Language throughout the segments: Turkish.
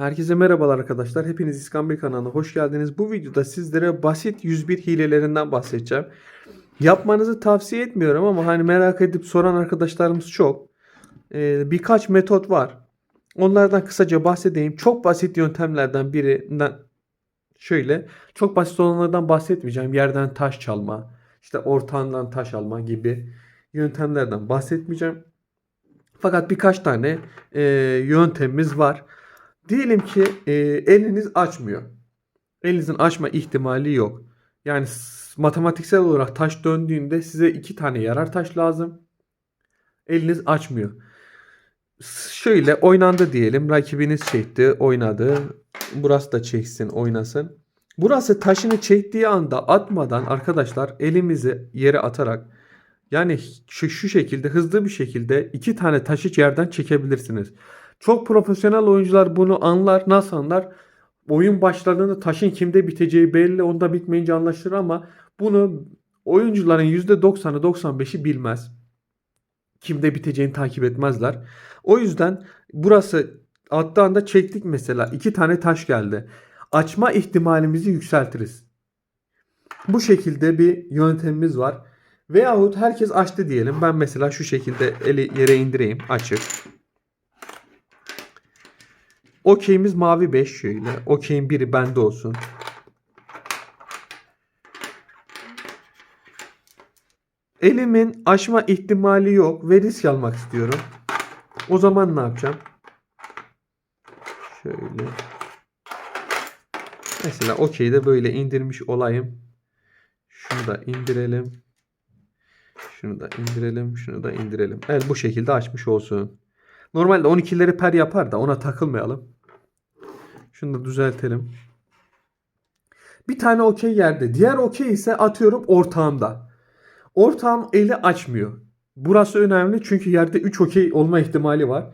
Herkese merhabalar arkadaşlar. Hepiniz İskambil kanalına hoş geldiniz. Bu videoda sizlere basit 101 hilelerinden bahsedeceğim. Yapmanızı tavsiye etmiyorum ama hani merak edip soran arkadaşlarımız çok. Ee, birkaç metot var. Onlardan kısaca bahsedeyim. Çok basit yöntemlerden birinden şöyle. Çok basit olanlardan bahsetmeyeceğim. Yerden taş çalma, işte ortağından taş alma gibi yöntemlerden bahsetmeyeceğim. Fakat birkaç tane e, yöntemimiz var. Diyelim ki e, eliniz açmıyor. Elinizin açma ihtimali yok. Yani matematiksel olarak taş döndüğünde size iki tane yarar taş lazım. Eliniz açmıyor. Şöyle oynandı diyelim. Rakibiniz çekti, oynadı. Burası da çeksin, oynasın. Burası taşını çektiği anda atmadan arkadaşlar elimizi yere atarak yani şu, şu şekilde hızlı bir şekilde iki tane taşı yerden çekebilirsiniz. Çok profesyonel oyuncular bunu anlar. Nasıl anlar? Oyun başladığında taşın kimde biteceği belli. Onda bitmeyince anlaşılır ama bunu oyuncuların %90'ı 95'i bilmez. Kimde biteceğini takip etmezler. O yüzden burası attığı anda çektik mesela. iki tane taş geldi. Açma ihtimalimizi yükseltiriz. Bu şekilde bir yöntemimiz var. Veyahut herkes açtı diyelim. Ben mesela şu şekilde eli yere indireyim. Açık. Okey'imiz mavi 5 şöyle. Okey'in biri bende olsun. Elimin aşma ihtimali yok ve risk almak istiyorum. O zaman ne yapacağım? Şöyle. Mesela okey'de böyle indirmiş olayım. Şunu da indirelim. Şunu da indirelim. Şunu da indirelim. Evet bu şekilde açmış olsun. Normalde 12'leri per yapar da ona takılmayalım. Şunu da düzeltelim. Bir tane okey yerde. Diğer okey ise atıyorum ortağımda. Ortağım eli açmıyor. Burası önemli çünkü yerde 3 okey olma ihtimali var.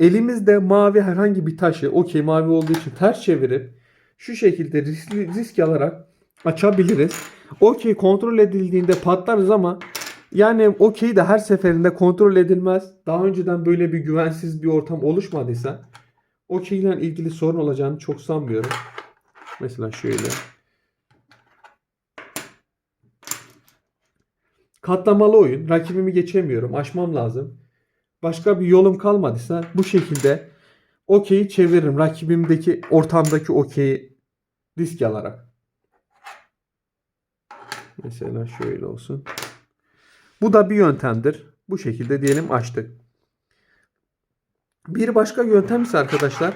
Elimizde mavi herhangi bir taşı okey mavi olduğu için ters çevirip şu şekilde riskli, risk alarak açabiliriz. Okey kontrol edildiğinde patlarız ama yani okey de her seferinde kontrol edilmez. Daha önceden böyle bir güvensiz bir ortam oluşmadıysa okey ile ilgili sorun olacağını çok sanmıyorum. Mesela şöyle. Katlamalı oyun. Rakibimi geçemiyorum. Aşmam lazım. Başka bir yolum kalmadıysa bu şekilde okeyi çeviririm. Rakibimdeki ortamdaki okeyi risk alarak. Mesela şöyle olsun. Bu da bir yöntemdir. Bu şekilde diyelim açtık. Bir başka yöntem ise arkadaşlar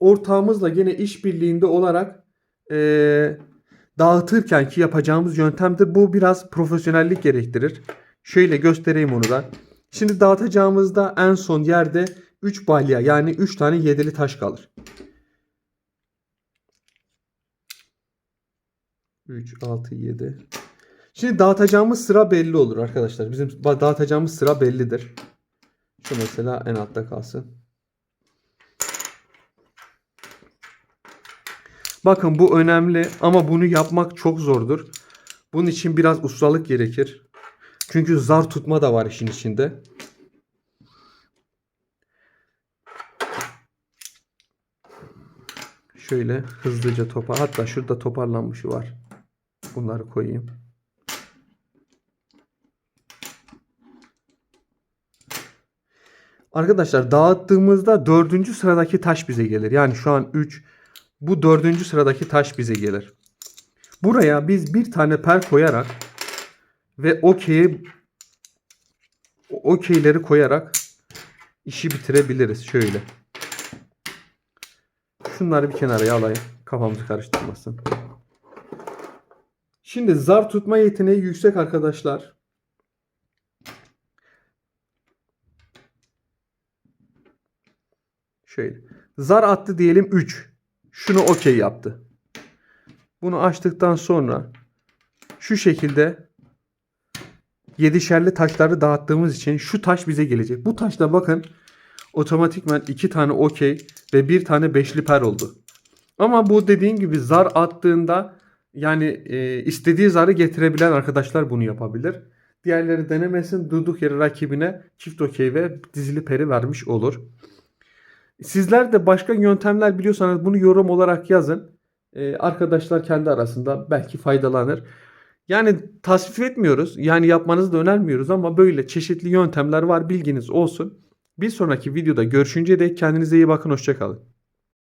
ortağımızla gene işbirliğinde olarak eee dağıtırken ki yapacağımız yöntemdir. Bu biraz profesyonellik gerektirir. Şöyle göstereyim onu da. Şimdi dağıtacağımızda en son yerde 3 balya yani 3 tane yedili taş kalır. 3, 6, 7. Şimdi dağıtacağımız sıra belli olur arkadaşlar. Bizim dağıtacağımız sıra bellidir. Şu mesela en altta kalsın. Bakın bu önemli ama bunu yapmak çok zordur. Bunun için biraz ustalık gerekir. Çünkü zar tutma da var işin içinde. Şöyle hızlıca topa hatta şurada toparlanmışı var. Bunları koyayım. Arkadaşlar dağıttığımızda dördüncü sıradaki taş bize gelir. Yani şu an 3. Bu dördüncü sıradaki taş bize gelir. Buraya biz bir tane per koyarak ve okey okeyleri koyarak işi bitirebiliriz. Şöyle. Şunları bir kenara alayım. Kafamızı karıştırmasın. Şimdi zar tutma yeteneği yüksek arkadaşlar. Şöyle. Zar attı diyelim 3. Şunu okey yaptı. Bunu açtıktan sonra şu şekilde yedişerli taşları dağıttığımız için şu taş bize gelecek. Bu taşla bakın otomatikman iki tane okey ve bir tane beşli per oldu. Ama bu dediğim gibi zar attığında yani e, istediği zarı getirebilen arkadaşlar bunu yapabilir. Diğerleri denemesin durduk yere rakibine çift okey ve dizili peri vermiş olur. Sizler de başka yöntemler biliyorsanız bunu yorum olarak yazın. Ee, arkadaşlar kendi arasında belki faydalanır. Yani tasvip etmiyoruz. Yani yapmanızı da önermiyoruz ama böyle çeşitli yöntemler var bilginiz olsun. Bir sonraki videoda görüşünceye dek kendinize iyi bakın. Hoşçakalın.